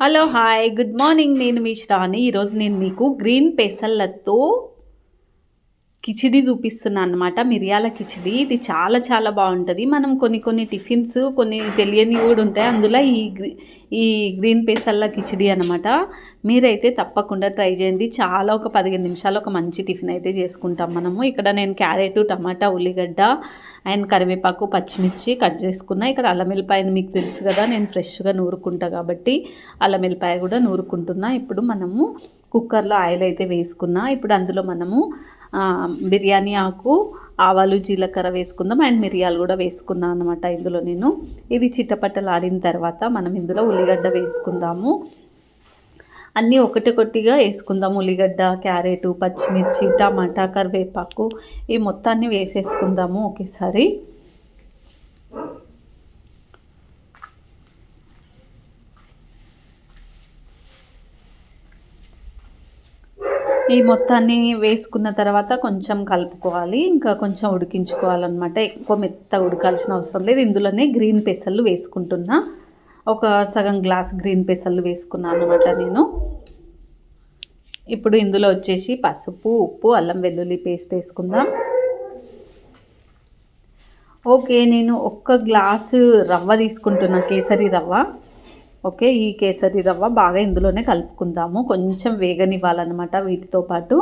Hello hi good morning నేను మీ శ్రాని ఈరోజు నేను మీకు గ్రీన్ పెసల్లతో కిచిడి చూపిస్తున్నా అనమాట మిరియాల కిచిడి. ఇది చాలా చాలా బాగుంటుంది. మనం కొన్ని కొన్ని టిఫిన్స్ కొన్ని తెలియని కూడా ఉంటాయి. అందులో ఈ ఈ గ్రీన్ పెసల్ల కిచిడి అనమాట మీరైతే తప్పకుండా ట్రై చేయండి. చాలా ఒక పదిహేను నిమిషాలు ఒక మంచి టిఫిన్ అయితే చేసుకుంటాం మనము. ఇక్కడ నేను క్యారెట్ టమాటా ఉల్లిగడ్డ అండ్ కరివేపాకు పచ్చిమిర్చి కట్ చేసుకున్నా. ఇక్కడ అల్లం వెల్లిపాయని మీకు తెలుసు కదా నేను ఫ్రెష్గా నూరుకుంటా కాబట్టి అల్లం వెల్లిపాయ కూడా నూరుకుంటున్నా. ఇప్పుడు మనము కుక్కర్లో ఆయిల్ అయితే వేసుకున్నా. ఇప్పుడు అందులో మనము బిర్యానీ ఆకు ఆవాలు జీలకర్ర వేసుకుందాం. అండ్ మిరియాలు కూడా వేసుకున్నాను అనమాట ఇందులో నేను. ఇది చిట్టపట్టలాడిన తర్వాత మనం ఇందులో ఉల్లిగడ్డ వేసుకుందాము. అన్నీ ఒకటికొట్టిగా వేసుకుందాం. ఉల్లిగడ్డ క్యారెట్ పచ్చిమిర్చి టమాటా కరివేపాకు ఈ మొత్తాన్ని వేసేసుకుందాము ఒకేసారి. ఈ మొత్తాన్ని వేసుకున్న తర్వాత కొంచెం కలుపుకోవాలి ఇంకా కొంచెం ఉడికించుకోవాలన్నమాట. ఎక్కువ మెత్త ఉడకాల్సిన అవసరం లేదు. ఇందులోనే గ్రీన్ పెసలు వేసుకుంటున్నా. ఒక సగం గ్లాస్ గ్రీన్ పెసలు వేసుకున్నాను అనమాట నేను. ఇప్పుడు ఇందులో వచ్చేసి పసుపు ఉప్పు అల్లం వెల్లుల్లి పేస్ట్ వేసుకుందాం. ఓకే నేను ఒక్క గ్లాసు రవ్వ తీసుకుంటున్నా కేసరి రవ్వ. ఓకే ఈ కేసరి రవ్వ బాగా ఇందులోనే కలుపుకుందాము. కొంచెం వేగనివ్వాలన్నమాట వీటితో పాటు.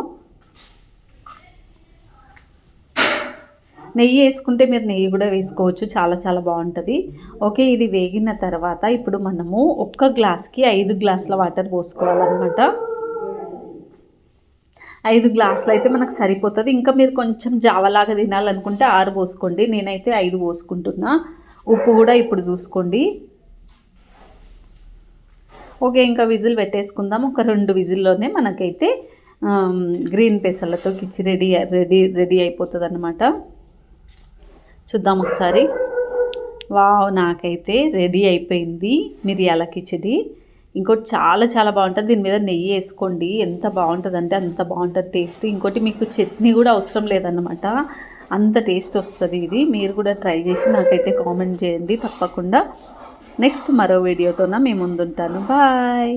నెయ్యి వేసుకుంటే మీరు నెయ్యి కూడా వేసుకోవచ్చు. చాలా చాలా బాగుంటుంది. ఓకే ఇది వేగిన తర్వాత ఇప్పుడు మనము ఒక్క గ్లాస్కి ఐదు గ్లాసుల వాటర్ పోసుకోవాలన్నమాట. ఐదు గ్లాసులు అయితే మనకు సరిపోతుంది. ఇంకా మీరు కొంచెం జావలాగా తినాలనుకుంటే ఆరు పోసుకోండి. నేనైతే ఐదు పోసుకుంటున్నా. ఉప్పు కూడా ఇప్పుడు చూసుకోండి. ఓకే ఇంకా విజిల్ పెట్టేసుకుందాం. ఒక రెండు విజిల్లోనే మనకైతే గ్రీన్ పెసర్లతో కిచి రెడీ రెడీ రెడీ అయిపోతుంది అనమాట చూద్దాం ఒకసారి. వావ్ నాకైతే రెడీ అయిపోయింది. మిరియాల కిచిడి. ఇంకోటి చాలా చాలా బాగుంటుంది. దీని మీద నెయ్యి వేసుకోండి. ఎంత బాగుంటుంది అంటే అంత బాగుంటుంది టేస్ట్. ఇంకోటి మీకు చట్నీ కూడా అవసరం లేదన్నమాట. అంత టేస్ట్ వస్తుంది ఇది. మీరు కూడా ట్రై చేసి నాకైతే కామెంట్ చేయండి తప్పకుండా. నెక్స్ట్ మరో వీడియోతోన మీ ముందుంటాను. బాయ్.